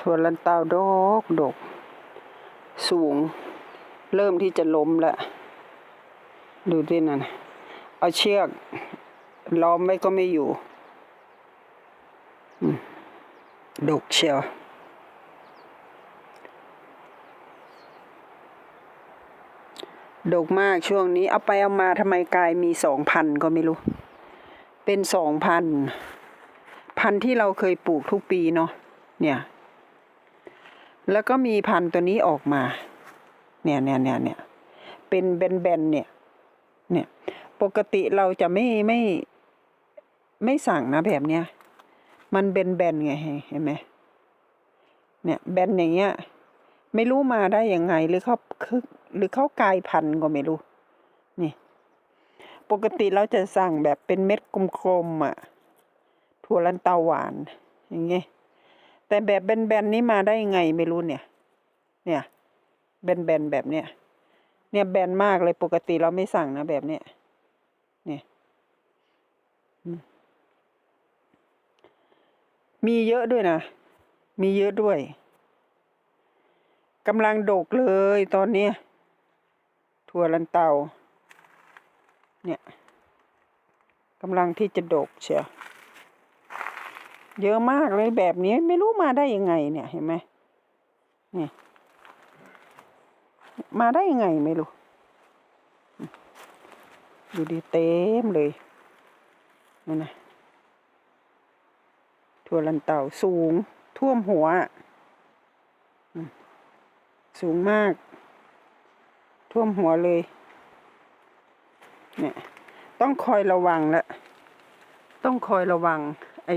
ถั่วลันเตาดกดก สูง เริ่มที่จะล้มล้วดูดินั่นนะเอาเชือก ล้อมไว้ก็ไม่อยู่อืมดกเชียวดกมากช่วงนี้ เอาไปเอามาทำไมกลายมีสองพันก็ไม่รู้ เป็นสองพัน พันที่เราเคยปลูกทุกปีเนาะเนี่ย แล้วก็มีพันธุ์ตัวนี้ออกมา เนี่ยเนี่ยเนี่ยเนี่ยเป็นแบนๆเนี่ย เนี่ย ปกติเราจะไม่ไม่ ไม่สั่งนะแบบเนี้ย มันแบนๆไงเห็นไหมเนี่ยแบนอย่างเงี้ย ไม่รู้มาได้ยังไงหรือเขาคือหรือเขากลายพันธุ์ก็ไม่รู้ นี่ ปกติเราจะสั่งแบบเป็นเม็ดกลมๆอะถั่วลันเตาหวานอย่างเงี้ย แต่แบบแบนๆนี้มาได้ยังไงไม่รู้เนี่ย เนี่ยแบนๆแบบเนี้ย เนี่ยแบนมากเลยปกติเราไม่สั่งนะแบบเนี้ย เนี่ยมีเยอะด้วยนะ มีเยอะด้วยกำลังดกเลยตอนนี้ถั่วลันเตา เนี่ยกำลังที่จะดกเชียว เยอะมากเลยแบบนี้ไม่รู้มาได้ยังไง เนี่ยเห็นไหมนี่มาได้ยังไงไม่รู้ดูดีเต็มเลยนั่นะถั่วลันเต่าสูง ท่วมหัว สูงมาก ท่วมหัวเลย เนี่ย ต้องคอยระวังละ ต้องคอยระวังไอ้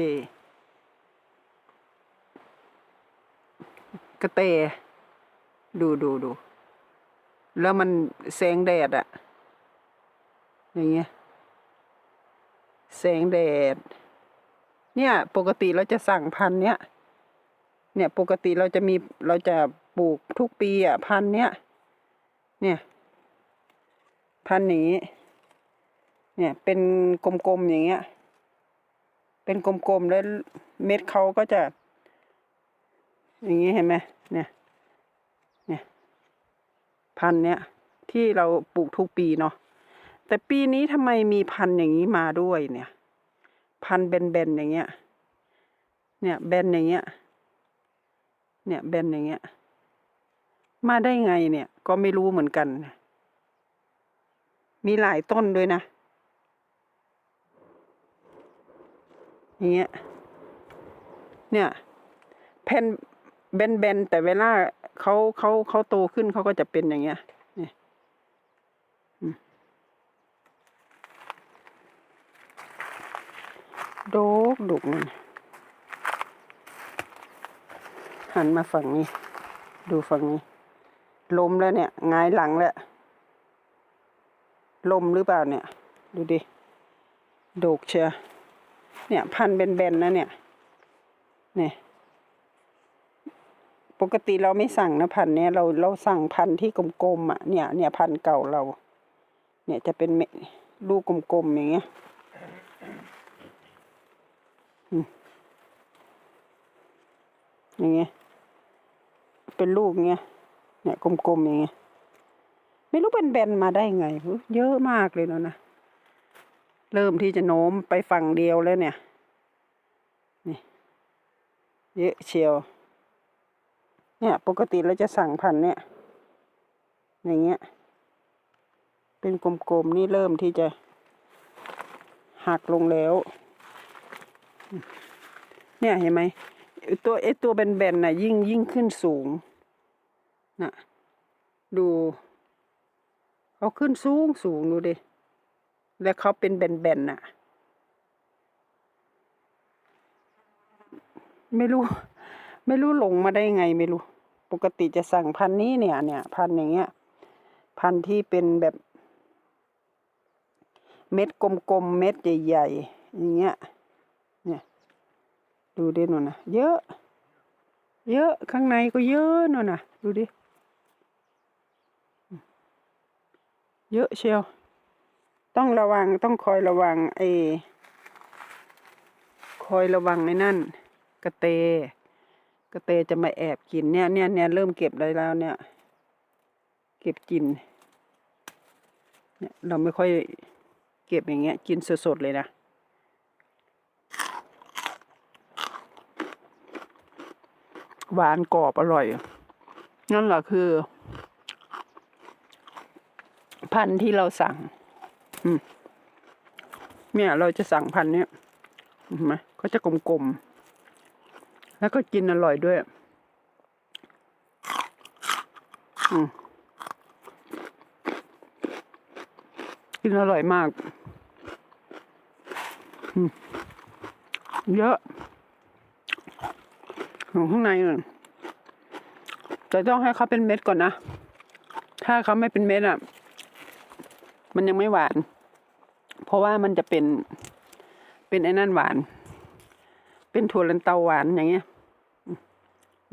กระเตดูดูดู แล้วมันแสงแดดอะอย่างเงี้ยแสงแดด เนี่ย ปกติเราจะสั่งพันเนี้ย เนี่ยปกติเราจะมีเราจะปลูกทุกปีอะพันเนี้ย เนี่ย พันนี้ เนี่ยเป็นกลมๆอย่างเงี้ย เป็นกลมๆแล้วเม็ดเขาก็จะ อย่างนี้เห็นไหมเนี่ย เนี่ย พันธุ์เนี้ยที่เราปลูกทุกปีเนาะ แต่ปีนี้ทำไมมีพันธุ์อย่างนี้มาด้วยเนี่ย พันธุ์แบนๆอย่างเงี้ย เนี่ยแบนอย่างเงี้ย เนี่ยแบนอย่างเงี้ย มาได้ไงเนี่ย ก็ไม่รู้เหมือนกัน มีหลายต้นด้วยนะ อย่างเงี้ย เนี่ยแผ่น แบนๆแต่เวลาเขาเขาเขาโตขึ้นเขาก็จะเป็นอย่างเงี้ยนี่อืมดกดุกหันมาฝั่งนี้ ดูฝั่งนี้ ลมแล้วเนี่ยงายหลังแล้ว ลมหรือเปล่าเนี่ย ดูดิดกเชียเนี่ย พันแบนๆนะเนี่ย เนี่ย ปกติเราไม่สั่งนะพันเนี้ยเราเราสั่งพันที่กลมๆอะเนี่ยเนี่ยพันเก่าเรา เนี่ยจะเป็นเมลูกกลมๆอย่างเงี้ยอย่างเงี้ยเป็นลูกเงี้ยเนี่ยกลมๆอย่างเงี้ยไม่รู้เป็นแบนๆมาได้ไงเยอะมากเลยเนาะนะเริ่มที่จะโน้มไปฝั่งเดียวแล้วเนี่ยนี่เยอะเชียว เนี่ยปกติเราจะสั่งพันเนี่ย อย่างเงี้ย เป็นกลมๆนี่เริ่มที่จะหักลงแล้ว เนี่ยเห็นไหมตัวไอ้ตัวแบนๆน่ะยิ่งยิ่งขึ้นสูงน่ะดูเขาขึ้นสูงสูงดูดิแล้วเขาเป็นแบนๆน่ะ ไม่รู้ ไม่รู้หลงมาได้ไงไม่รู้ ปกติจะสั่งพันนี้เนี่ย เนี่ย พันอย่างเงี้ย พันที่เป็นแบบ เม็ดกลมๆ เม็ดใหญ่ๆ อย่างเงี้ย เนี่ย ดูดิหนูนะเยอะ เยอะ ข้างในก็เยอะหนูนะดูดิ เยอะเชียว ต้องระวัง ต้องคอยระวังไอ้คอยระวังไอ้นั่น กระเต กระเตจะมาแอบกินเนี่ยเนี่ยเนี่ยเริ่มเก็บได้แล้วเนี่ย เก็บกิน เนี่ยเราไม่ค่อยเก็บอย่างเงี้ย กินสดๆเลยนะหวานกรอบอร่อย นั่นแหละคือ พันธุ์ที่เราสั่ง อืมเนี่ยเราจะสั่งพันธุ์เนี้ยเห็นไหมเขาจะกลมๆ แล้วก็กินอร่อยด้วยอืมกินอร่อยมาก เยอะของข้างในน่ะแต่ต้องให้เขาเป็นเม็ดก่อนนะ ถ้าเขาไม่เป็นเม็ดอะ มันยังไม่หวาน เพราะว่ามันจะเป็น เป็นไอ้นั่นหวาน เป็นถั่วลันเตาหวานอย่างเงี้ย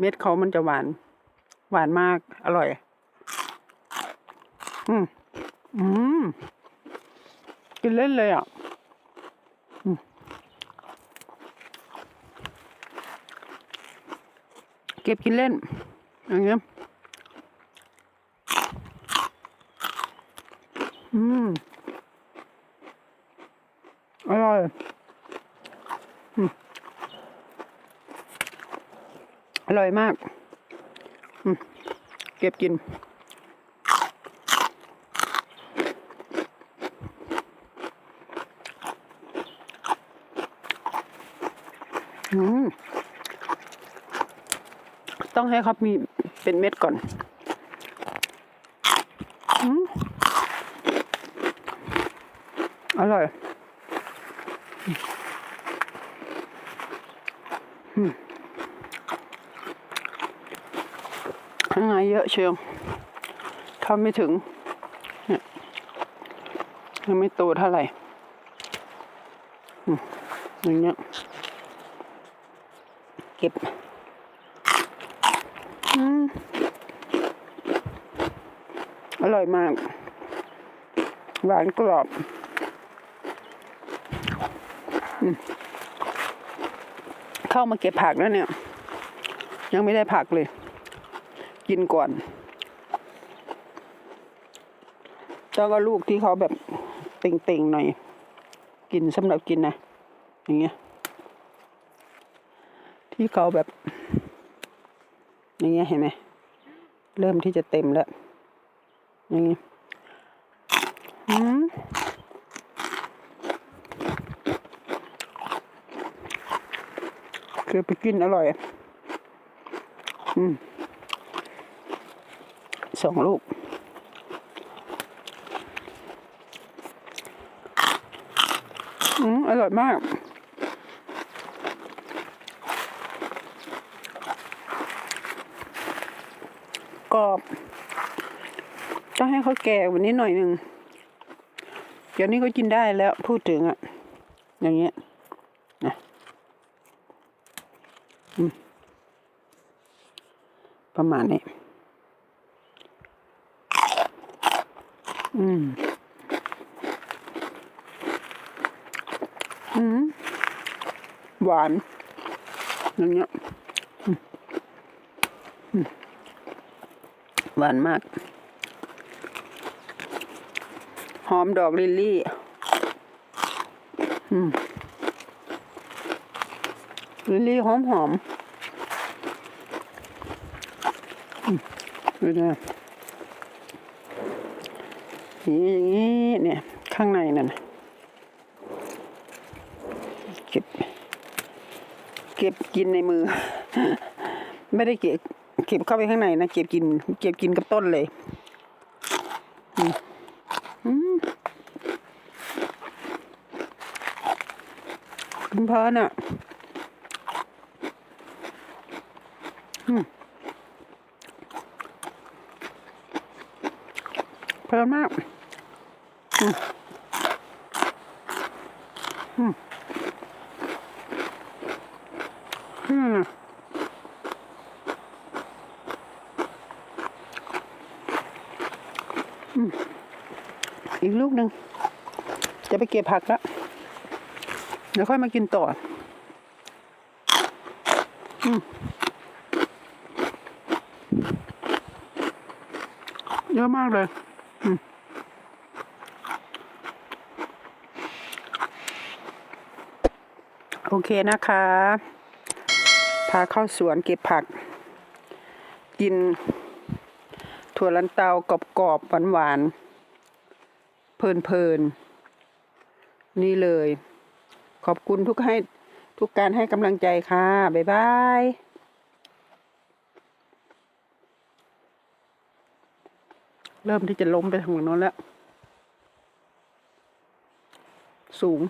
เม็ดเขามันจะหวาน หวานมาก อร่อย อืมอืมกินเล่นเลยอะเก็บกินเล่น อย่างเงี้ย อืม อร่อยอืม อร่อยมาก เก็บกิน ต้องให้เขามีเป็นเม็ดก่อนอร่อย อืมข้างในเย อะเชียวทำไม่ถึงเนี่ยยังไม่โตเท่าไหร่อืมอย่างเงี้ยเก็บอืมอร่อยมาก หวานกรอบอืมเข้ามาเก็บผักแล้วเนี่ย ยังไม่ได้ผักเลย กินก่อนแล้วก็ลูกที่เขาแบบเต่งๆหน่อย กินสำหรับกินนะ อย่างเงี้ย ที่เขาแบบ อย่างเงี้ยเห็นไหม เริ่มที่จะเต็มแล้ว อย่างเงี้อืมคือไปกินอร่อย อืม สองลูก อืมอร่อยมาก กรอบต้องให้เขาแก่วันนี้หน่อยหนึ่ง เดี๋ยวนี้ก็กินได้แล้วพูดถึงอะอย่างเงี้ยนะประมาณนี้ อืม อืม หวาน อย่างเงี้ยหวานมาก หอมดอกลิลลี่ อืม ลิลลี่หอมหอม อืมดูนะ อย่างนี้เนี่ยข้างในนั่นเก็บเก็บกินในมือ ไม่ได้เก็บเก็บเข้าไปข้างในนะเก็บกิน เก็บกินกับต้นเลยอืมอืมคุณพ่อน่ะเพลินมาก อีกลูกหนึ่งจะไปเก็บผักแล้วเดี๋ยวค่อยมากินต่อเยอะมากเลยโอเคนะคะ พาเข้าสวนเก็บผัก กิน ถั่วลันเตากรอบๆหวานๆเพลินๆนี่เลย ขอบคุณทุกให้ทุกการให้กำลังใจค่ะ บ๊ายบายเริ่มที่จะล้มไปทางโน้นแล้ว สูง